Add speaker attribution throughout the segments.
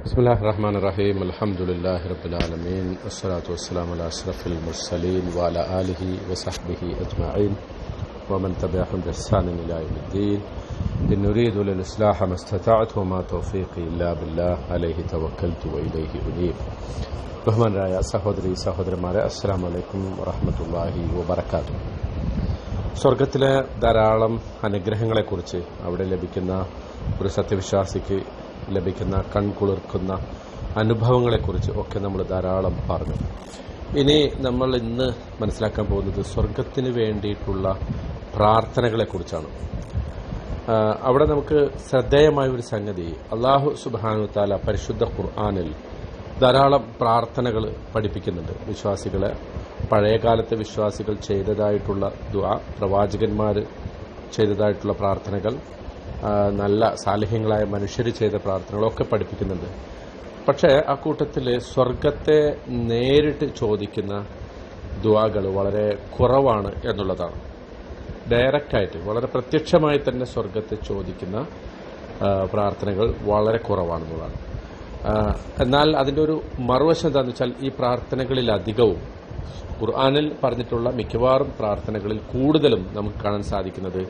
Speaker 1: بسم الله الرحمن الرحيم الحمد لله رب العالمين والصلاة والسلام على أشرف المرسلين وعلى آله وصحبه أجمعين ومن تبعهم بإحسان إلى يوم الدين إن نريد للإصلاح ما استطعت وما توفيقي إلا بالله عليه توكلت وإليه أنيب ബഹുമാനരായ സഹോദരി സഹോദരന്മാരെ അസ്സാം വലൈക്കും വറഹമത്തല്ലാഹി വബർക്കാത്തു സ്വർഗത്തിലെ ധാരാളം അനുഗ്രഹങ്ങളെക്കുറിച്ച് അവിടെ ലഭിക്കുന്ന ഒരു സത്യവിശ്വാസിക്ക് ലഭിക്കുന്ന കൺകുളിർക്കുന്ന അനുഭവങ്ങളെക്കുറിച്ച് ഒക്കെ നമ്മൾ ധാരാളം പറഞ്ഞു. ഇനി നമ്മൾ ഇന്ന് മനസ്സിലാക്കാൻ പോകുന്നത് സ്വർഗത്തിന് വേണ്ടിയിട്ടുള്ള പ്രാർത്ഥനകളെക്കുറിച്ചാണ്. അവിടെ നമുക്ക് ശ്രദ്ധേയമായ ഒരു സംഗതി അള്ളാഹു സുബാനു താല പരിശുദ്ധ ഖുർആാനിൽ ധാരാളം പ്രാർത്ഥനകൾ പഠിപ്പിക്കുന്നുണ്ട്. വിശ്വാസികളെ പഴയകാലത്തെ വിശ്വാസികൾ ചെയ്തതായിട്ടുള്ള ദ്വാ പ്രവാചകന്മാർ ചെയ്തതായിട്ടുള്ള പ്രാർത്ഥനകൾ നല്ല സാലിഹ്യങ്ങളായ മനുഷ്യർ ചെയ്ത പ്രാർത്ഥനകളൊക്കെ പഠിപ്പിക്കുന്നുണ്ട്. പക്ഷേ ആ കൂട്ടത്തിൽ സ്വർഗത്തെ നേരിട്ട് ചോദിക്കുന്ന ദുവാകൾ വളരെ കുറവാണ് എന്നുള്ളതാണ്. ഡയറക്റ്റായിട്ട് വളരെ പ്രത്യക്ഷമായി തന്നെ സ്വർഗത്തെ ചോദിക്കുന്ന പ്രാർത്ഥനകൾ വളരെ കുറവാണെന്നുള്ളതാണ്. എന്നാൽ അതിന്റെ ഒരു മറുവശം എന്താണെന്ന് വെച്ചാൽ ഈ പ്രാർത്ഥനകളിൽ അധികവും ഖുർആാനിൽ പറഞ്ഞിട്ടുള്ള മിക്കവാറും പ്രാർത്ഥനകളിൽ കൂടുതലും നമുക്ക് കാണാൻ സാധിക്കുന്നത്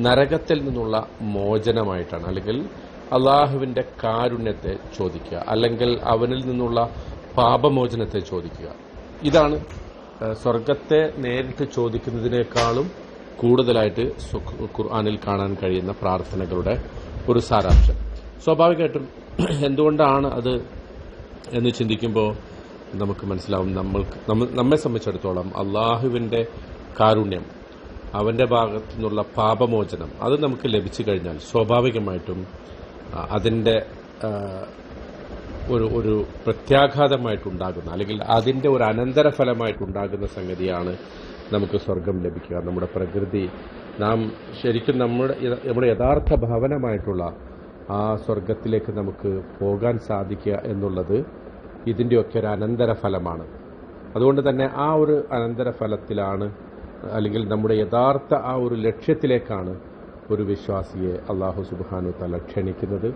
Speaker 1: നരകത്തിൽ നിന്നുള്ള മോചനമായിട്ടാണ്. അല്ലെങ്കിൽ അള്ളാഹുവിന്റെ കാരുണ്യത്തെ ചോദിക്കുക. അല്ലെങ്കിൽ അവനിൽ നിന്നുള്ള പാപമോചനത്തെ ചോദിക്കുക. ഇതാണ് സ്വർഗത്തെ നേരിട്ട് ചോദിക്കുന്നതിനേക്കാളും കൂടുതലായിട്ട് ഖുർആനിൽ കാണാൻ കഴിയുന്ന പ്രാർത്ഥനകളുടെ ഒരു സാരാംശം. സ്വാഭാവികമായിട്ടും എന്തുകൊണ്ടാണ് അത് എന്ന് ചിന്തിക്കുമ്പോൾ നമുക്ക് മനസ്സിലാവും. നമ്മൾക്ക് നമ്മെ സംബന്ധിച്ചിടത്തോളം അള്ളാഹുവിന്റെ കാരുണ്യം അവന്റെ ഭാഗത്തു നിന്നുള്ള പാപമോചനം അത് നമുക്ക് ലഭിച്ചു കഴിഞ്ഞാൽ സ്വാഭാവികമായിട്ടും അതിന്റെ ഒരു ഒരു പ്രത്യാഘാതമായിട്ടുണ്ടാകുന്ന അല്ലെങ്കിൽ അതിന്റെ ഒരു അനന്തരഫലമായിട്ടുണ്ടാകുന്ന സംഗതിയാണ് നമുക്ക് സ്വർഗം ലഭിക്കുക. നമ്മുടെ പ്രകൃതി നാം ശരിക്കും നമ്മുടെ നമ്മുടെ യഥാർത്ഥ ഭവനമായിട്ടുള്ള ആ സ്വർഗത്തിലേക്ക് നമുക്ക് പോകാൻ സാധിക്കുക എന്നുള്ളത് ഇതിന്റെയൊക്കെ ഒരു അനന്തരഫലമാണ്. അതുകൊണ്ട് തന്നെ ആ ഒരു അനന്തരഫലത്തിലാണ് അല്ലെങ്കിൽ നമ്മുടെ യഥാർത്ഥ ആ ഒരു ലക്ഷ്യത്തിലേക്കാണ് ഒരു വിശ്വാസിയെ അള്ളാഹു സുബാനു തല ക്ഷണിക്കുന്നത്.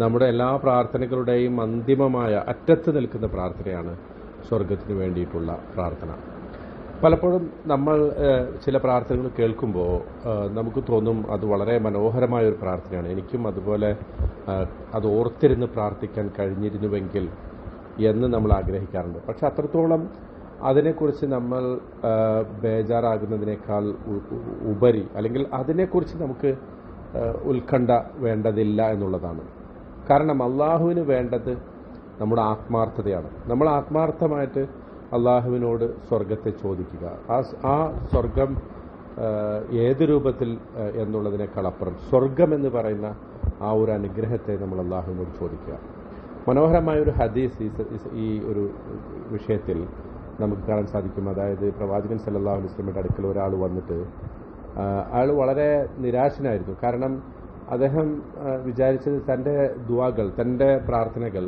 Speaker 1: നമ്മുടെ എല്ലാ പ്രാർത്ഥനകളുടെയും അന്തിമമായ അറ്റത്ത് നിൽക്കുന്ന പ്രാർത്ഥനയാണ് സ്വർഗത്തിന് വേണ്ടിയിട്ടുള്ള പ്രാർത്ഥന. പലപ്പോഴും നമ്മൾ ചില പ്രാർത്ഥനകൾ കേൾക്കുമ്പോൾ നമുക്ക് തോന്നും അത് വളരെ മനോഹരമായ ഒരു പ്രാർത്ഥനയാണ്. എനിക്കും അതുപോലെ അത് ഓർത്തിരുന്ന് പ്രാർത്ഥിക്കാൻ കഴിഞ്ഞിരുന്നുവെങ്കിൽ എന്ന് നമ്മൾ ആഗ്രഹിക്കാറുണ്ട്. പക്ഷെ അത്രത്തോളം അതിനെക്കുറിച്ച് നമ്മൾ ബേജാറാകുന്നതിനേക്കാൾ ഉപരി അല്ലെങ്കിൽ അതിനെക്കുറിച്ച് നമുക്ക് ഉത്കണ്ഠ വേണ്ടതില്ല എന്നുള്ളതാണ്. കാരണം അള്ളാഹുവിന് വേണ്ടത് നമ്മുടെ ആത്മാർത്ഥതയാണ്. നമ്മൾ ആത്മാർത്ഥമായിട്ട് അള്ളാഹുവിനോട് സ്വർഗത്തെ ചോദിക്കുക. ആ ആ സ്വർഗം ഏത് രൂപത്തിൽ എന്നുള്ളതിനേക്കാൾ അപ്പുറം. സ്വർഗം എന്ന് പറയുന്ന ആ ഒരു അനുഗ്രഹത്തെ നമ്മൾ അള്ളാഹുവിനോട് ചോദിക്കുക. മനോഹരമായ ഒരു ഹദീസ് ഈ ഒരു വിഷയത്തിൽ നമുക്ക് കാണാൻ സാധിക്കും. അതായത് പ്രവാചകൻ സല്ലാ അലുസ്ലമിയുടെ അടുക്കൽ ഒരാൾ വന്നിട്ട് അയാൾ വളരെ നിരാശനായിരുന്നു. കാരണം അദ്ദേഹം വിചാരിച്ചത് തന്റെ ദുവാകൾ തന്റെ പ്രാർത്ഥനകൾ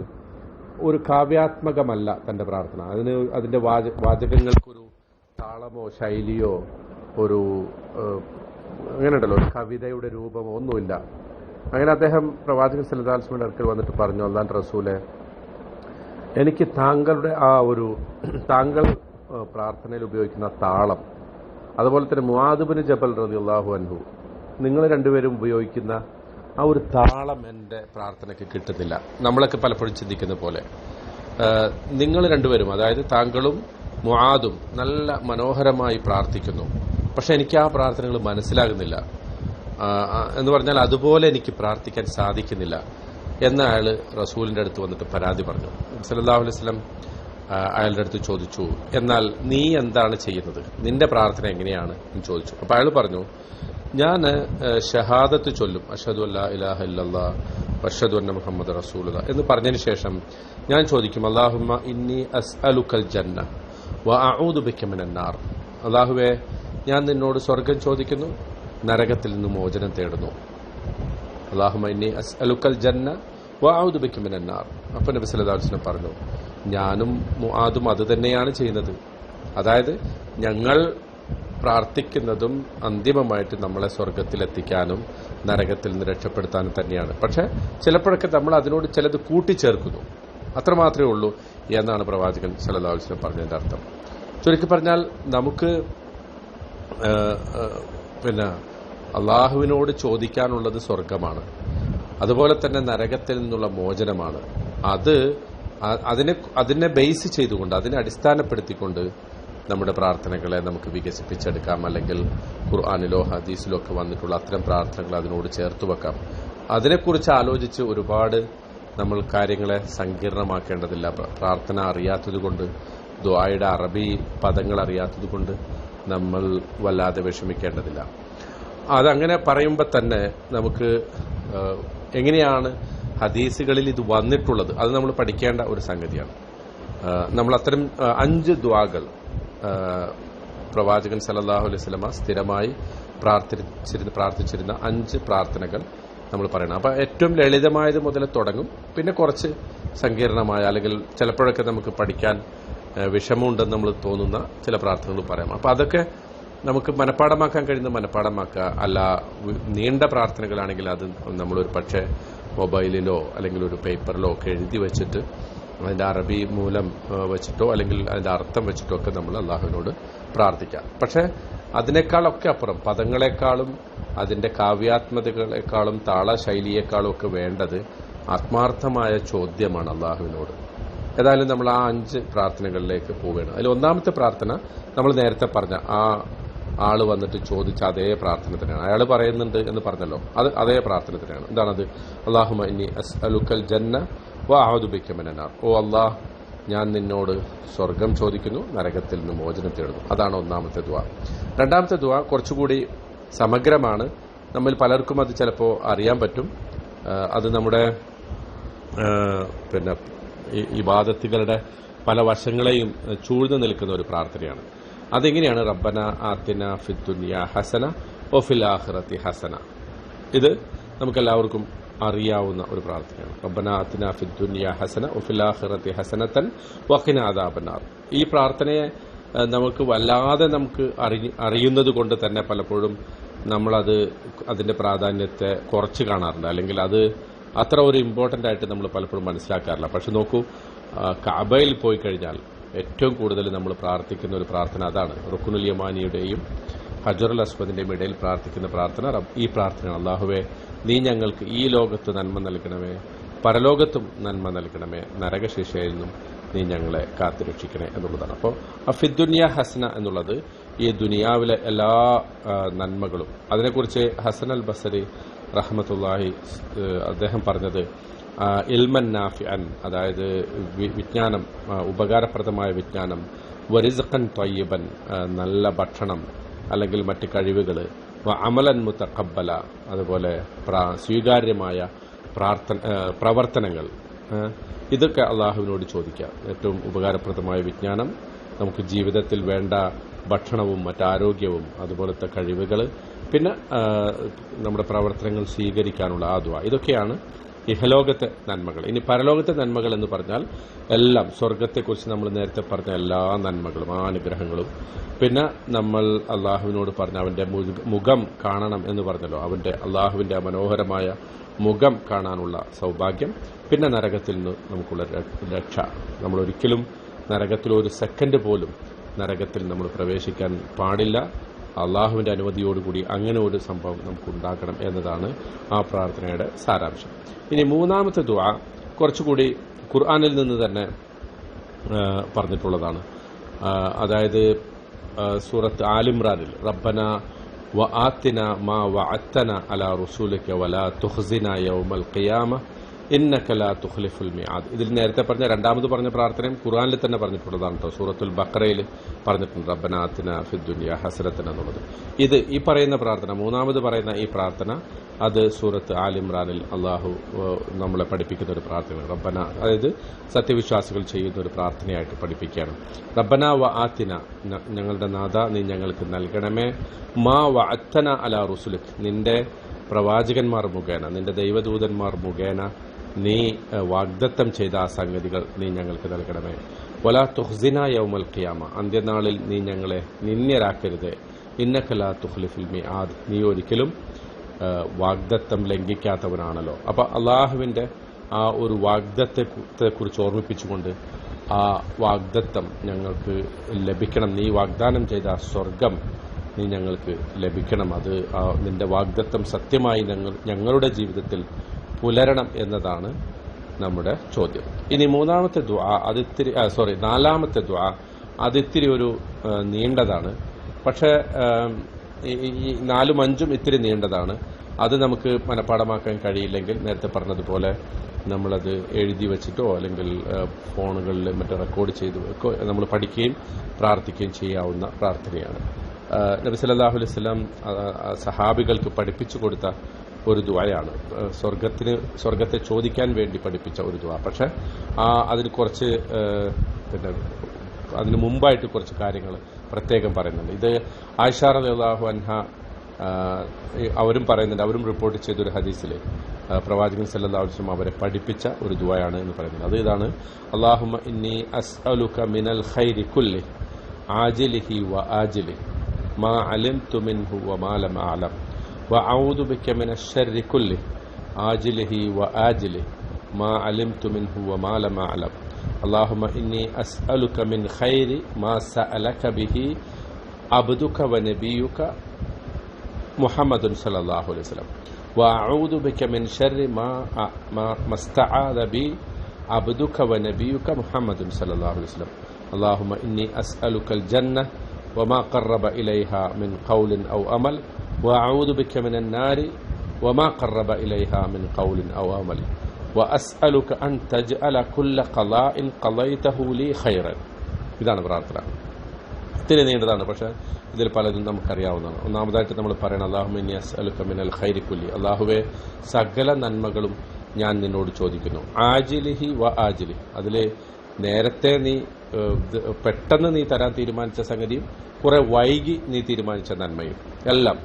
Speaker 1: ഒരു കാവ്യാത്മകമല്ല തന്റെ പ്രാർത്ഥന. അതിന് അതിന്റെ വാച വാചകങ്ങൾക്കൊരു താളമോ ശൈലിയോ ഒരു അങ്ങനെയുണ്ടല്ലോ ഒരു കവിതയുടെ രൂപമോ ഒന്നുമില്ല. അങ്ങനെ അദ്ദേഹം പ്രവാചകൻ സലതാൽസ്മയുടെ അടുക്കൽ വന്നിട്ട് പറഞ്ഞു അള്ളാൻ റസൂലെ എനിക്ക് താങ്കളുടെ ആ ഒരു താങ്കൾ പ്രാർത്ഥനയിൽ ഉപയോഗിക്കുന്ന താളം അതുപോലെ തന്നെ മുവാദുബിന് ജബൽ റതി അള്ളാഹു അൻഹു നിങ്ങൾ രണ്ടുപേരും ഉപയോഗിക്കുന്ന ആ ഒരു താളം എന്റെ പ്രാർത്ഥനയ്ക്ക് കിട്ടുന്നില്ല. നമ്മളൊക്കെ പലപ്പോഴും ചിന്തിക്കുന്ന പോലെ. നിങ്ങൾ രണ്ടുപേരും അതായത് താങ്കളും മുആദും നല്ല മനോഹരമായി പ്രാർത്ഥിക്കുന്നു. പക്ഷെ എനിക്ക് ആ പ്രാർത്ഥനകൾ മനസ്സിലാകുന്നില്ല. എന്ന് പറഞ്ഞാൽ അതുപോലെ എനിക്ക് പ്രാർത്ഥിക്കാൻ സാധിക്കുന്നില്ല. എന്ന അയാൾ റസൂലിന്റെ അടുത്ത് വന്നിട്ട് പരാതി പറഞ്ഞു. വസല്ലം ആ, അയാളുടെ അടുത്ത് ചോദിച്ചു എന്നാൽ നീ എന്താണ് ചെയ്യുന്നത്? നിന്റെ പ്രാർത്ഥന എങ്ങനെയാണ്? എന്ന് ചോദിച്ചു. അപ്പൊ അയാൾ പറഞ്ഞു ഞാൻ ഷഹാദത്ത് ചൊല്ലും. അഷദു അല്ലാ ഇലാഹ ഇല്ലല്ലാ അഷദു അന്ന മുഹമ്മദ് റസൂല എന്ന് പറഞ്ഞതിന് ശേഷം ഞാൻ ചോദിക്കും അള്ളാഹുമ്മ ഇന്നി അസ് അലുക്കൽ ജന്ന വ അഊദു ബിക മിനന്നാർ അള്ളാഹുവേ ഞാൻ നിന്നോട് സ്വർഗം ചോദിക്കുന്നു നരകത്തിൽ നിന്ന് മോചനം തേടുന്നു. അള്ളാഹുമ്മ ഇന്നി അസ് അലുക്കൽ ജന്ന വ അഊദു ബിക മിനന്നാർ അപ്പൊ നബി വസല്ലം പറഞ്ഞു ഞാനും മുആദും അത് തന്നെയാണ് ചെയ്യുന്നത്. അതായത് ഞങ്ങൾ പ്രാർത്ഥിക്കുന്നതും അന്തിമമായിട്ട് നമ്മളെ സ്വർഗത്തിലെത്തിക്കാനും നരകത്തിൽ നിന്ന് രക്ഷപ്പെടുത്താനും തന്നെയാണ്. പക്ഷെ ചിലപ്പോഴൊക്കെ നമ്മൾ അതിനോട് ചിലത് കൂട്ടിച്ചേർക്കുന്നു. അത്രമാത്രമേ ഉള്ളൂ എന്നാണ് പ്രവാചകൻ വസല്ലം പറഞ്ഞതിന്റെ അർത്ഥം. ചുരുക്കി പറഞ്ഞാൽ നമുക്ക് പിന്നെ അള്ളാഹുവിനോട് ചോദിക്കാനുള്ളത് സ്വർഗമാണ് അതുപോലെ തന്നെ നരകത്തിൽ നിന്നുള്ള മോചനമാണ്. അത് അതിനെ അതിനെ ബേസ് ചെയ്തുകൊണ്ട് അതിനെ അടിസ്ഥാനപ്പെടുത്തിക്കൊണ്ട് നമ്മുടെ പ്രാർത്ഥനകളെ നമുക്ക് വികസിപ്പിച്ചെടുക്കാം. അല്ലെങ്കിൽ ഖുർആാനിലോ ഹദീസിലോ ഒക്കെ വന്നിട്ടുള്ള അത്തരം പ്രാർത്ഥനകൾ അതിനോട് ചേർത്ത് വെക്കാം. അതിനെക്കുറിച്ച് ആലോചിച്ച് ഒരുപാട് നമ്മൾ കാര്യങ്ങളെ സങ്കീർണമാക്കേണ്ടതില്ല. പ്ര- പ്രാർത്ഥന അറിയാത്തതുകൊണ്ട് ദ്വായുടെ അറബി പദങ്ങൾ അറിയാത്തതുകൊണ്ട് നമ്മൾ വല്ലാതെ വിഷമിക്കേണ്ടതില്ല. അതങ്ങനെ പറയുമ്പോൾ തന്നെ നമുക്ക് എങ്ങനെയാണ് ഹദീസുകളിൽ ഇത് വന്നിട്ടുള്ളത്? അത് നമ്മൾ പഠിക്കേണ്ട ഒരു സംഗതിയാണ്. നമ്മൾ അത്തരം അഞ്ച് ദ്വാകൾ പ്രവാചകൻ സല്ലല്ലാഹു അലൈഹി സ്വലമ സ്ഥിരമായി പ്രാർത്ഥിച്ചിരുന്ന പ്രാർത്ഥിച്ചിരുന്ന അഞ്ച് പ്രാർത്ഥനകൾ നമ്മൾ പറയണം. അപ്പോൾ ഏറ്റവും ലളിതമായത് മുതൽ തുടങ്ങും. പിന്നെ കുറച്ച് സങ്കീർണമായ അല്ലെങ്കിൽ ചിലപ്പോഴൊക്കെ നമുക്ക് പഠിക്കാൻ വിഷമമുണ്ടെന്ന് നമ്മൾ തോന്നുന്ന ചില പ്രാർത്ഥനകൾ പറയാം. അപ്പോൾ അതൊക്കെ നമുക്ക് മനഃപ്പാടമാക്കാൻ കഴിയുന്ന മനഃപ്പാടമാക്കുക. അല്ല നീണ്ട പ്രാർത്ഥനകളാണെങ്കിൽ അത് നമ്മളൊരു പക്ഷേ മൊബൈലിലോ അല്ലെങ്കിൽ ഒരു പേപ്പറിലോ ഒക്കെ എഴുതി വെച്ചിട്ട് അതിന്റെ അറബി മൂലം വെച്ചിട്ടോ അല്ലെങ്കിൽ അതിന്റെ അർത്ഥം വെച്ചിട്ടോ ഒക്കെ നമ്മൾ അള്ളാഹുവിനോട് പ്രാർത്ഥിക്കാം. പക്ഷേ അതിനേക്കാളൊക്കെ അപ്പുറം പദങ്ങളെക്കാളും അതിന്റെ കാവ്യാത്മതകളെക്കാളും താളശൈലിയേക്കാളും ഒക്കെ വേണ്ടത് ആത്മാർത്ഥമായ ചോദ്യമാണ് അള്ളാഹുവിനോട്. ഏതായാലും നമ്മൾ ആ അഞ്ച് പ്രാർത്ഥനകളിലേക്ക് പോവുകയാണ്. അതിൽ ഒന്നാമത്തെ പ്രാർത്ഥന നമ്മൾ നേരത്തെ പറഞ്ഞ ആ ആൾ വന്നിട്ട് ചോദിച്ച അതേ പ്രാർത്ഥന തന്നെയാണ് അയാൾ പറയുന്നുണ്ട് എന്ന് പറഞ്ഞല്ലോ. അത് അതേ പ്രാർത്ഥന തന്നെയാണ് എന്താണത്? അള്ളാഹുമ ഇനി അസ് അലുക്കൽ ജന്ന വ ആഹുബിക്കമനാർ ഓ അള്ളാഹ് ഞാൻ നിന്നോട് സ്വർഗം ചോദിക്കുന്നു നരകത്തിൽ നിന്ന് മോചനം തേടുന്നു. അതാണ് ഒന്നാമത്തെ ദുവ രണ്ടാമത്തെ ദുവ കുറച്ചുകൂടി സമഗ്രമാണ്. നമ്മൾ പലർക്കും അത് ചിലപ്പോൾ അറിയാൻ പറ്റും. അത് നമ്മുടെ പിന്നെ ഇബാദത്തുകളുടെ പല വശങ്ങളെയും ചൂഴ്ന്നു നിൽക്കുന്ന ഒരു പ്രാർത്ഥനയാണ്. അതെങ്ങനെയാണ്? റബ്ബന ആത്തിന ഫിദ്ദുനിയ ഹസന ഒഫിൽ ആഹ്റത്തി ഹസന. ഇത് നമുക്കെല്ലാവർക്കും അറിയാവുന്ന ഒരു പ്രാർത്ഥനയാണ്. റബ്ബന ആത്തിന ഫിദ്ദുനിയ ഹസന ഒഫിൽ ആഹ്റത്തി ഹസനത്തൻ വഖിന അദാബന്നാർ. ഈ പ്രാർത്ഥനയെ നമുക്ക് വല്ലാതെ നമുക്ക് അറിഞ്ഞ് അറിയുന്നത് കൊണ്ട് തന്നെ പലപ്പോഴും നമ്മളത് അതിന്റെ പ്രാധാന്യത്തെ കുറച്ച് കാണാറുണ്ട്. അല്ലെങ്കിൽ അത് അത്ര ഒരു ഇമ്പോർട്ടന്റ് ആയിട്ട് നമ്മൾ പലപ്പോഴും മനസ്സിലാക്കാറില്ല. പക്ഷെ നോക്കൂ കഅബയിൽ പോയി കഴിഞ്ഞാൽ ഏറ്റവും കൂടുതൽ നമ്മൾ പ്രാർത്ഥിക്കുന്ന ഒരു പ്രാർത്ഥന അതാണ്. റുക്കുനുൽ യമാനിയുടെയും ഹജറുൽ അസ്മദിന്റെയും ഇടയിൽ പ്രാർത്ഥിക്കുന്ന പ്രാർത്ഥന. ഈ പ്രാർത്ഥന അള്ളാഹുവെ നീ ഞങ്ങൾക്ക് ഈ ലോകത്ത് നന്മ നൽകണമേ പരലോകത്തും നന്മ നൽകണമേ. നരകശിക്ഷയിൽ നിന്നും നീ ഞങ്ങളെ കാത്തുരക്ഷിക്കണേ എന്നുള്ളതാണ്. അപ്പോൾ അഫിദുനിയ ഹസന എന്നുള്ളത് ഈ ദുനിയാവിലെ എല്ലാ നന്മകളും. അതിനെക്കുറിച്ച് ഹസൻ അൽ ബസരി റഹ്മത്തുല്ലാഹി അദ്ദേഹം പറഞ്ഞത് ഇൽമൻ നാഫിയൻ അതായത് വിജ്ഞാനം ഉപകാരപ്രദമായ വിജ്ഞാനം വരിസഖൻ തൊയ്യബൻ നല്ല ഭക്ഷണം അല്ലെങ്കിൽ മറ്റ് കഴിവുകൾ അമലൻ മുത്തക്കബല അതുപോലെ സ്വീകാര്യമായ പ്രാർത്ഥന പ്രവർത്തനങ്ങൾ ഇതൊക്കെ അള്ളാഹുവിനോട് ചോദിക്കാം. ഏറ്റവും ഉപകാരപ്രദമായ വിജ്ഞാനം നമുക്ക് ജീവിതത്തിൽ വേണ്ട ഭക്ഷണവും മറ്റാരോഗ്യവും അതുപോലത്തെ കഴിവുകൾ പിന്നെ നമ്മുടെ പ്രവർത്തനങ്ങൾ സ്വീകരിക്കാനുള്ള ആ ഇതൊക്കെയാണ് ഇഹലോകത്തെ നന്മകൾ. ഇനി പരലോകത്തെ നന്മകൾ എന്ന് പറഞ്ഞാൽ എല്ലാം സ്വർഗത്തെക്കുറിച്ച് നമ്മൾ നേരത്തെ പറഞ്ഞ എല്ലാ നന്മകളും ആ അനുഗ്രഹങ്ങളും പിന്നെ നമ്മൾ അള്ളാഹുവിനോട് പറഞ്ഞ അവന്റെ മുഖം കാണണം എന്ന് പറഞ്ഞല്ലോ. അവന്റെ അള്ളാഹുവിന്റെ മനോഹരമായ മുഖം കാണാനുള്ള സൗഭാഗ്യം. പിന്നെ നരകത്തിൽ നിന്ന് നമുക്കുള്ള രക്ഷ. നമ്മൾ ഒരിക്കലും നരകത്തിൽ ഒരു സെക്കൻഡ് പോലും നരകത്തിൽ നമ്മൾ പ്രവേശിക്കാൻ പാടില്ല. അള്ളാഹുവിന്റെ അനുമതിയോടുകൂടി അങ്ങനെ ഒരു സംഭവം നമുക്ക് ഉണ്ടാക്കണം എന്നതാണ് ആ പ്രാർത്ഥനയുടെ സാരാംശം. ഇനി മൂന്നാമത്തെ ദുആ കുറച്ചുകൂടി ഖുർആാനിൽ നിന്ന് തന്നെ പറഞ്ഞിട്ടുള്ളതാണ്. അതായത് സൂറത്ത് ആലിമ്രാനിൽ റബ്ബന വ ആത്തിന മാ വ അത്തന അല റുസൂലിക്ക വല തുഹ്സിന യൗമൽ ഖിയാമ ഇതിൽ നേരത്തെ പറഞ്ഞ രണ്ടാമത് പറഞ്ഞ പ്രാർത്ഥനയും ഖുർആനിൽ തന്നെ പറഞ്ഞിട്ടുള്ളതാണ് കേട്ടോ സൂറത്തുൽ ബക്രയിൽ പറഞ്ഞിട്ടുണ്ട് റബ്ബനാത്തിന ഫിദ്ദുനിയ ഫിദ് ദുനിയ ഹസനത്തൻ എന്നുള്ളത്. ഇത് ഈ പറയുന്ന പ്രാർത്ഥന മൂന്നാമത് പറയുന്ന ഈ പ്രാർത്ഥന അത് സൂറത്ത് ആലിമ്രാനിൽ അള്ളാഹു നമ്മളെ പഠിപ്പിക്കുന്ന ഒരു പ്രാർത്ഥനയാണ്. റബ്ബന അതായത് സത്യവിശ്വാസികൾ ചെയ്യുന്ന ഒരു പ്രാർത്ഥനയായിട്ട് പഠിപ്പിക്കുകയാണ്. റബ്ബന വ ആത്തിന ഞങ്ങളുടെ നാഥ നീ ഞങ്ങൾക്ക് നൽകണമേ. മാ വ അത്തന അല റുസുലിക് നിന്റെ പ്രവാചകന്മാർ മുഖേന നിന്റെ ദൈവദൂതന്മാർ മുഖേന നീ വാഗ്ദത്തം ചെയ്ത ആ സംഗതികൾ നീ ഞങ്ങൾക്ക് നൽകണമേ. വലാ തുഹ്സിന യൗമൽ ഖിയാമ. അന്ത്യനാളിൽ നീ ഞങ്ങളെ നിന്ദ്യരാക്കരുത്. തുഹ്ലിഫുൽ മി ആദ് നീ ഒരിക്കലും വാഗ്ദത്തം ലംഘിക്കാത്തവനാണല്ലോ. അപ്പൊ അള്ളാഹുവിന്റെ ആ ഒരു വാഗ്ദത്തെ കുറിച്ച് ഓർമ്മിപ്പിച്ചുകൊണ്ട് ആ വാഗ്ദത്തം ഞങ്ങൾക്ക് ലഭിക്കണം. നീ വാഗ്ദാനം ചെയ്ത സ്വർഗം നീ ഞങ്ങൾക്ക് ലഭിക്കണം. അത് നിന്റെ വാഗ്ദത്തം സത്യമായി ഞങ്ങൾ ഞങ്ങളുടെ ജീവിതത്തിൽ പുലരണം എന്നതാണ് നമ്മുടെ ചോദ്യം. ഇനി മൂന്നാമത്തെ ദ്വാ അതിത്തിരി സോറി നാലാമത്തെ ദ്വാ അതിത്തിരി ഒരു നീണ്ടതാണ്. പക്ഷേ ഈ നാലും അഞ്ചും ഇത്തിരി നീണ്ടതാണ്. അത് നമുക്ക് മനഃപ്പാടമാക്കാൻ കഴിയില്ലെങ്കിൽ നേരത്തെ പറഞ്ഞതുപോലെ നമ്മളത് എഴുതി വെച്ചിട്ടോ അല്ലെങ്കിൽ ഫോണുകളിൽ മറ്റോ റെക്കോർഡ് ചെയ്ത് നമ്മൾ പഠിക്കുകയും പ്രാർത്ഥിക്കുകയും ചെയ്യാവുന്ന പ്രാർത്ഥനയാണ്. നബി സല്ലല്ലാഹു അലൈഹി ആ, സഹാബികൾക്ക് പഠിപ്പിച്ചു കൊടുത്ത ഒരു ദുആയാണ്. ആ, സ്വർഗത്തിന് സ്വർഗത്തെ ചോദിക്കാൻ വേണ്ടി പഠിപ്പിച്ച ഒരു ദുആ. പക്ഷെ ആ അതിന് കുറച്ച് പിന്നെ അതിന് മുമ്പായിട്ട് കുറച്ച് കാര്യങ്ങൾ പ്രത്യേകം പറയുന്നുണ്ട്. ഇത് ആയിഷാർ അള്ളാഹു അൻഹ അവരും പറയുന്നുണ്ട്. അവരും റിപ്പോർട്ട് ചെയ്തൊരു ഹദീസിൽ പ്രവാചകൻ വസല്ലം അവരെ പഠിപ്പിച്ച ഒരു ദുആയാണ് എന്ന് പറയുന്നത് അത് ഇതാണ് അള്ളാഹുമ ഇന്നി അസ്അലുക മിനൽ ഖൈരി കുല്ലി ആജിലിഹി വ ആജിലി മാ അലിം തുമിൻ ഹു വ മാലം ആലം وأعوذ بك من الشر كله آجله وآجله ما علمت منه وما لم أعلم. اللهم إني أسألك من خير ما سألك به عبدك ونبيك محمد صلى الله عليه وسلم. وأعوذ بك من شر ما ما, استعاذ بي عبدك ونبيك محمد صلى الله عليه وسلم. اللهم إني أسألك الجنة وما قرب إليها من قول أو أمل. وأعوذ بك من النار وما قرب إليها من قول أو عمل وأسألك أن تجعل كل قضاء قضيته لي خيرا ഇതാണ് പ്രാർത്ഥന ഇത്തിരി നീണ്ടതാണ് പക്ഷെ ഇതിൽ പലതും നമുക്കറിയാവുന്നതാണ് ഒന്നാമതായിട്ട് നമ്മൾ പറയണം അള്ളാഹുമിനി അസ്അലുക മിനൽ ഖൈരിക്കുല്ലി അള്ളാഹുവെ സകല നന്മകളും ഞാൻ നിന്നോട് ചോദിക്കുന്നു ആജിലിഹി വ ആജിലി അതിൽ നേരത്തെ നീ ഏഹ്, ഇത് പെട്ടെന്ന് നീ തരാൻ തീരുമാനിച്ച സംഗതിയും കുറെ വൈകി നീ തീരുമാനിച്ച നന്മയും എല്ലാം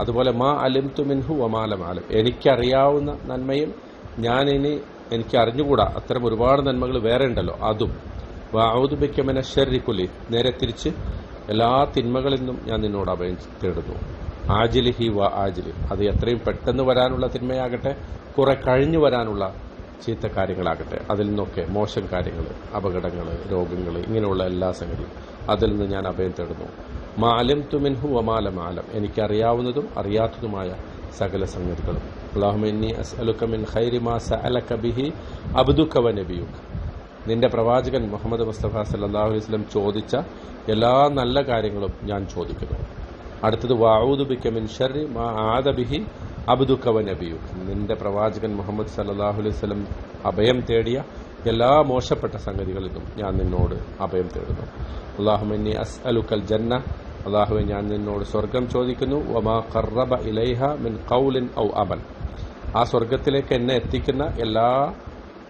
Speaker 1: അതുപോലെ മാ അലിംതു മിൻഹു വമാലം ആലം എനിക്കറിയാവുന്ന നന്മയും ഞാൻ ഇനി എനിക്ക് അറിഞ്ഞുകൂടാ. അത്തരം ഒരുപാട് നന്മകൾ വേറെ ഉണ്ടല്ലോ. അതും. വാവുദുബിക്കമന ഷെറിക്കുലി നേരെ തിരിച്ച് എല്ലാ തിന്മകളിൽ നിന്നും ഞാൻ നിന്നോട് അഭയം തേടുന്നു. ആജിലി ഹി വ ആജിലി. അത് എത്രയും പെട്ടെന്ന് വരാനുള്ള തിന്മയാകട്ടെ കുറെ കഴിഞ്ഞു വരാനുള്ള ചീത്ത കാര്യങ്ങളാകട്ടെ. അതിൽ നിന്നൊക്കെ മോശം കാര്യങ്ങൾ അപകടങ്ങൾ രോഗങ്ങൾ ഇങ്ങനെയുള്ള എല്ലാ സംഗതിയും അതിൽ നിന്ന് ഞാൻ അഭയം തേടുന്നു. മാലം തുമിൻഹു വമാലം ആലം എനിക്കറിയാവുന്നതും അറിയാത്തതുമായ സകല സംഗതികളും. അള്ളാഹുമിന്നി അസ്അലുക മിൻ ഖൈരി മാ സഅലക ബിഹി അബ്ദുക വ നബിയുക. നിന്റെ പ്രവാചകൻ മുഹമ്മദ് മുസ്തഫ സല്ലല്ലാഹു അലൈഹി വസല്ലം ചോദിച്ച എല്ലാ നല്ല കാര്യങ്ങളും ഞാൻ ചോദിക്കുന്നു. അടുത്തത് വാഊദുബിക്കമിൻ ബിക മിൻ ഷർരി മാ ആദബിഹി അബ്ദുക വ നബിയുക. നിന്റെ പ്രവാചകൻ മുഹമ്മദ് സല്ലല്ലാഹു അലൈഹി അഭയം തേടിയ എല്ലാ മോശപ്പെട്ട സംഗതികളിലും ഞാൻ നിന്നോട് അഭയം തേടുന്നു. അള്ളാഹുമിന്നി അസ്അലുക്കൽ ജന്ന അള്ളാഹുവെ ഞാൻ നിന്നോട് സ്വർഗം ചോദിക്കുന്നു. ഇലൈഹ മിൻ ഔ അമൽ. ആ സ്വർഗത്തിലേക്ക് എന്നെ എത്തിക്കുന്ന എല്ലാ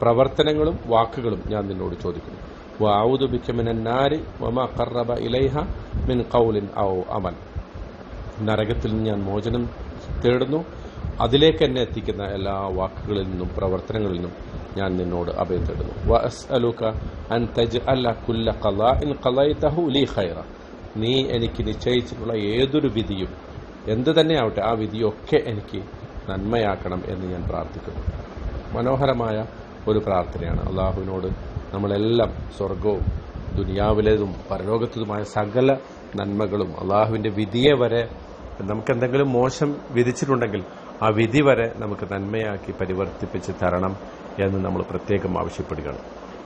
Speaker 1: പ്രവർത്തനങ്ങളും വാക്കുകളും ഞാൻ നിന്നോട് ചോദിക്കുന്നു. വഅഊദു ബിക മിനൻ നാരി വമാ ഖറബ ഇലൈഹ മിൻ ഔ അമൽ. നരകത്തിൽ നിന്ന് ഞാൻ മോചനം തേടുന്നു. അതിലേക്ക് എന്നെ എത്തിക്കുന്ന എല്ലാ വാക്കുകളിൽ നിന്നും പ്രവർത്തനങ്ങളിൽ നിന്നും ഞാൻ നിന്നോട് അഭയം തേടുന്നു. അൻ ലീ ഖൈറ. നീ എനിക്ക് നിശ്ചയിച്ചിട്ടുള്ള ഏതൊരു വിധിയും എന്ത് തന്നെയാവട്ടെ ആ വിധിയൊക്കെ എനിക്ക് നന്മയാക്കണം എന്ന് ഞാൻ പ്രാർത്ഥിക്കുന്നു. മനോഹരമായ ഒരു പ്രാർത്ഥനയാണ്. അള്ളാഹുവിനോട് നമ്മളെല്ലാം സ്വർഗവും ദുനിയാവിലേതും പരലോകത്തതുമായ സകല നന്മകളും അള്ളാഹുവിന്റെ വിധിയെ വരെ നമുക്കെന്തെങ്കിലും മോശം വിധിച്ചിട്ടുണ്ടെങ്കിൽ ആ വിധി വരെ നമുക്ക് നന്മയാക്കി പരിവർത്തിപ്പിച്ച് തരണം എന്ന് നമ്മൾ പ്രത്യേകം ആവശ്യപ്പെടുകയാണ്.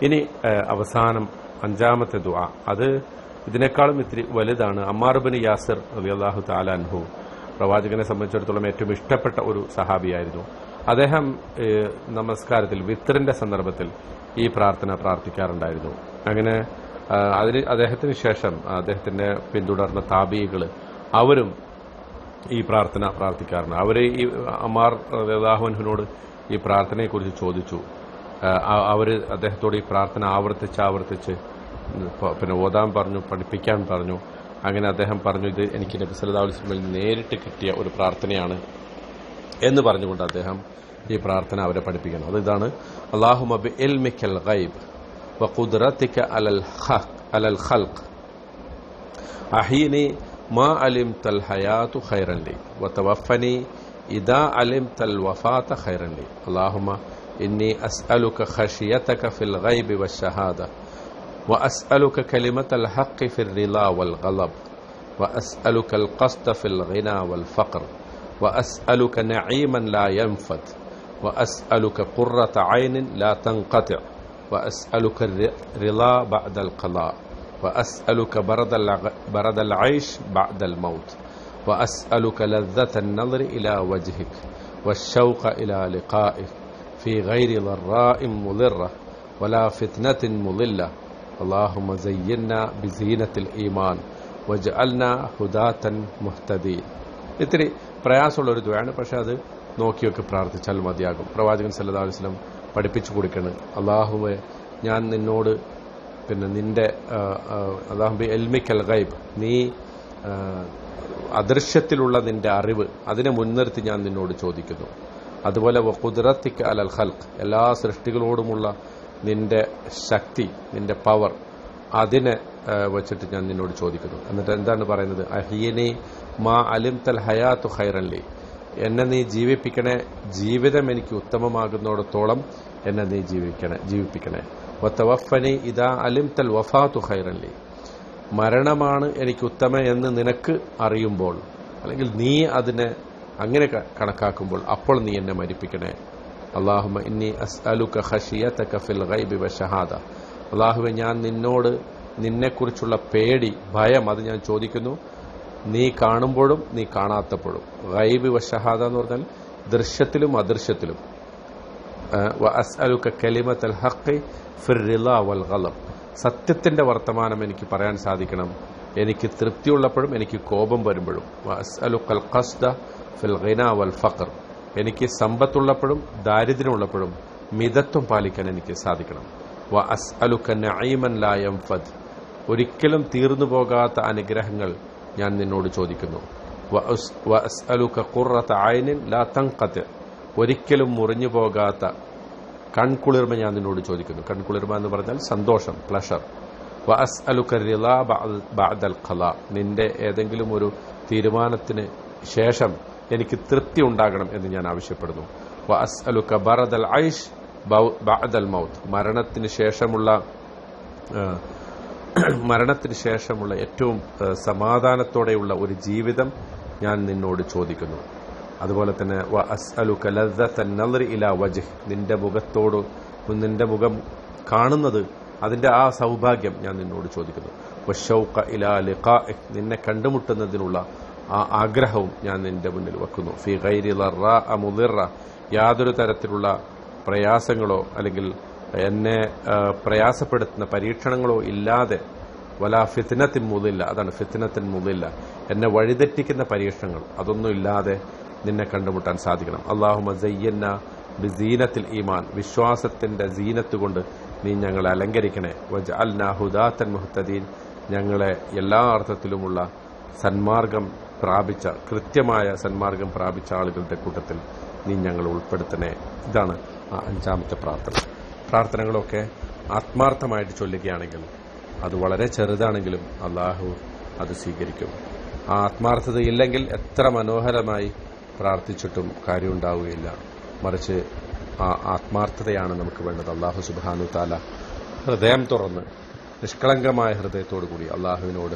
Speaker 1: ഇനി അവസാനം അഞ്ചാമത്തെ ദുആ. അത് ഇതിനേക്കാളും ഇത്തിരി വലുതാണ് അമ്മാറുബിന് യാസിർ അള്ളാഹു താലാൻഹു പ്രവാചകനെ സംബന്ധിച്ചിടത്തോളം ഏറ്റവും ഇഷ്ടപ്പെട്ട ഒരു സഹാബിയായിരുന്നു. അദ്ദേഹം നമസ്കാരത്തിൽ വിത്തറിന്റെ സന്ദർഭത്തിൽ ഈ പ്രാർത്ഥന പ്രാർത്ഥിക്കാറുണ്ടായിരുന്നു. അങ്ങനെ അതിന് അദ്ദേഹത്തിന് ശേഷം അദ്ദേഹത്തിന്റെ പിന്തുടർന്ന താബികൾ അവരും ഈ പ്രാർത്ഥന പ്രാർത്ഥിക്കാറുണ്ട്. അവർ ഈ അമാർ റഹുവിനോട് ഈ പ്രാർത്ഥനയെക്കുറിച്ച് ചോദിച്ചു. അവർ അദ്ദേഹത്തോട് ഈ പ്രാർത്ഥന ആവർത്തിച്ച് ആവർത്തിച്ച് പിന്നെ ഓതാൻ പറഞ്ഞു പഠിപ്പിക്കാൻ പറഞ്ഞു. അങ്ങനെ അദ്ദേഹം പറഞ്ഞു ഇത് എനിക്ക് നബി സല്ലല്ലാഹു അലൈഹി വസല്ലം നേരിട്ട് കിട്ടിയ ഒരു പ്രാർത്ഥനയാണ് എന്ന് പറഞ്ഞുകൊണ്ട് അദ്ദേഹം ഈ പ്രാർത്ഥന അവരെ പഠിപ്പിക്കണം അത് ഇതാണ് അള്ളാഹു മബി എൽ മിക്കൽ ഗൈബ് അലൽ ഹഖ് അലൽ ഖൽഖ്. അഹീനി മാ അലിം തൽ ഹയാത്തു ഖൈറലി വതവഫനി ഇദാ അലിം തൽ വഫാത്ത ഖൈറലി അള്ളാഹുമ ഇന്നി അസ്അലുക ഖശിയതക ഫിൽ ഗൈബി വശഹാദ وأسألك كلمة الحق في الرضا والغضب وأسألك القصد في الغنى والفقر وأسألك نعيما لا ينفد وأسألك قرة عين لا تنقطع وأسألك الرضا بعد القضاء وأسألك برد, الع- برد العيش بعد الموت وأسألك لذة النظر إلى وجهك والشوق إلى لقائك في غير ضراء مضرة ولا فتنة مضلة. اللهم زينا بزينة الإيمان وجعلنا هداة مهتدين ഇത്തിരി പ്രയാസമുള്ള ഒരു ദ്വയാണ് പക്ഷെ അത് നോക്കിയൊക്കെ പ്രാർത്ഥിച്ചാൽ മതിയാകും പ്രവാചകൻ സല്ലല്ലാഹു അലൈഹി വസല്ലം പഠിപ്പിച്ചു കൊടുക്കണം അള്ളാഹുവെ ഞാൻ നിന്നോട് പിന്നെ നിന്റെ അള്ളാഹുബി എൽമിക്കൽ ഗൈബ് നീ ആ, അദൃശ്യത്തിലുള്ള നിന്റെ അറിവ് അതിനെ മുൻനിർത്തി ഞാൻ നിന്നോട് ചോദിക്കുന്നു അതുപോലെ കുതിരത്തിക്ക് അലൽ ഖൽഖ് എല്ലാ സൃഷ്ടികളോടുമുള്ള നിന്റെ ശക്തി നിന്റെ പവർ അതിനെ വെച്ചിട്ട് ഞാൻ നിന്നോട് ചോദിക്കുന്നു. എന്നിട്ട് എന്താണ് പറയുന്നത്? അഹിയനി മാ അലിം തൽ ഹയാത്തു ഖൈറൻലി എന്നെ നീ ജീവിപ്പിക്കണേ ജീവിതം എനിക്ക് ഉത്തമമാകുന്നിടത്തോളം എന്നെ നീ ജീവിക്കണേ ജീവിപ്പിക്കണേ. വത്തവഫനി ഇതാ അലിം തൽ വഫാത്തു ഖൈറൻലി മരണമാണ് എനിക്ക് ഉത്തമ എന്ന് നിനക്ക് അറിയുമ്പോൾ അല്ലെങ്കിൽ നീ അതിനെ അങ്ങനെ കണക്കാക്കുമ്പോൾ അപ്പോൾ നീ എന്നെ മരിപ്പിക്കണേ. അള്ളാഹുമ ഇന്നി അസ്അലുക ഖശിയതക ഫിൽ ഗൈബി വശഹാദ അള്ളാഹുവെ ഞാൻ നിന്നോട് നിന്നെക്കുറിച്ചുള്ള പേടി ഭയം അത് ഞാൻ ചോദിക്കുന്നു. നീ കാണുമ്പോഴും നീ കാണാത്തപ്പോഴും. ഗൈബ് വശഹാദ എന്ന് പറഞ്ഞാൽ ദൃശ്യത്തിലും അദൃശ്യത്തിലും. അസ്അലുക കലിമത്തൽ ഹഖി ഫിർ റിള വൽ ഗളബ് സത്യത്തിന്റെ വർത്തമാനം എനിക്ക് പറയാൻ സാധിക്കണം. എനിക്ക് തൃപ്തിയുള്ളപ്പോഴും എനിക്ക് കോപം വരുമ്പോഴും. അസ്അലുക്കൽ ഖസ്ദ ഫിൽ ഗിന വൽ ഫഖർ. എനിക്ക് സമ്പത്തുള്ളപ്പോഴും ദാരിദ്ര്യമുള്ളപ്പോഴും മിതത്വം പാലിക്കാൻ എനിക്ക് സാധിക്കണം. വ അസ് നഈമൻ ലായം ഫദ് ഒരിക്കലും തീർന്നു പോകാത്ത അനുഗ്രഹങ്ങൾ ഞാൻ നിന്നോട് ചോദിക്കുന്നു. അസ്- ലാ ഒരിക്കലും മുറിഞ്ഞു പോകാത്ത കൺകുളിർമ ഞാൻ നിന്നോട് ചോദിക്കുന്നു. കൺകുളിർമ എന്ന് പറഞ്ഞാൽ സന്തോഷം പ്ലഷർ വ അസ്അലുക റിളാ ബാദൽ ഖലാ. നിന്റെ ഏതെങ്കിലും ഒരു തീരുമാനത്തിന് ശേഷം എനിക്ക് തൃപ്തി ഉണ്ടാകണം എന്ന് ഞാൻ ആവശ്യപ്പെടുന്നു. മരണത്തിന് ശേഷമുള്ള മരണത്തിന് ശേഷമുള്ള ഏറ്റവും സമാധാനത്തോടെയുള്ള ഒരു ജീവിതം ഞാൻ നിന്നോട് ചോദിക്കുന്നു. അതുപോലെ തന്നെ വ ഇലാ വജ്ഹ്. നിന്റെ മുഖത്തോട് നിന്റെ മുഖം കാണുന്നത് അതിന്റെ ആ സൗഭാഗ്യം ഞാൻ നിന്നോട് ചോദിക്കുന്നു. നിന്നെ കണ്ടുമുട്ടുന്നതിനുള്ള ആ ആഗ്രഹവും ഞാൻ നിന്റെ മുന്നിൽ വെക്കുന്നു. ഫി ഗൈരി ലറ അമുദിറ യാതൊരു തരത്തിലുള്ള പ്രയാസങ്ങളോ അല്ലെങ്കിൽ എന്നെ പ്രയാസപ്പെടുത്തുന്ന പരീക്ഷണങ്ങളോ ഇല്ലാതെ വല ഫിത്തിനത്തിൻ മുതില്ല അതാണ് ഫിത്തിനത്തിൻ മുതില്ല എന്നെ വഴിതെറ്റിക്കുന്ന പരീക്ഷണങ്ങൾ. അതൊന്നും ഇല്ലാതെ നിന്നെ കണ്ടുമുട്ടാൻ സാധിക്കണം. അള്ളാഹു മസയ്യന്ന ബിസീനത്തിൽ ഈമാൻ. വിശ്വാസത്തിന്റെ സീനത്ത് കൊണ്ട് നീ ഞങ്ങളെ അലങ്കരിക്കണേ. വജ് അൽ നാഹുദാത്തൻ മുഹത്തദീൻ ഞങ്ങളെ എല്ലാ അർത്ഥത്തിലുമുള്ള സന്മാർഗം പ്രാപിച്ച കൃത്യമായ സന്മാർഗം പ്രാപിച്ച ആളുകളുടെ കൂട്ടത്തിൽ നീ ഞങ്ങൾ ഉൾപ്പെടുത്തണേ. ഇതാണ് ആ അഞ്ചാമത്തെ പ്രാർത്ഥന. പ്രാർത്ഥനകളൊക്കെ ആത്മാർത്ഥമായിട്ട് ചൊല്ലുകയാണെങ്കിൽ അത് വളരെ ചെറുതാണെങ്കിലും അള്ളാഹു അത് സ്വീകരിക്കും. ആ ആത്മാർത്ഥത ഇല്ലെങ്കിൽ എത്ര മനോഹരമായി പ്രാർത്ഥിച്ചിട്ടും കാര്യമുണ്ടാവുകയില്ല. മറിച്ച് ആ ആത്മാർത്ഥതയാണ് നമുക്ക് വേണ്ടത്. അള്ളാഹു സുബാനു താല ഹൃദയം തുറന്ന് നിഷ്കളങ്കമായ ഹൃദയത്തോടു കൂടി അള്ളാഹുവിനോട്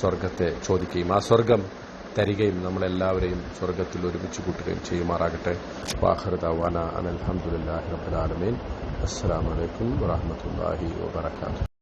Speaker 1: സ്വർഗത്തെ ചോദിക്കുകയും ആ സ്വർഗം തരികയും നമ്മളെല്ലാവരെയും സ്വർഗത്തിൽ ഒരുമിച്ച് കൂട്ടുകയും ചെയ്യുമാറാകട്ടെ. വാഹൃദാന അനൽഹമുല്ലാഹി അസ്സലാമു അലൈക്കും വറഹ്മത്തുള്ളാഹി വബറകാതുഹു.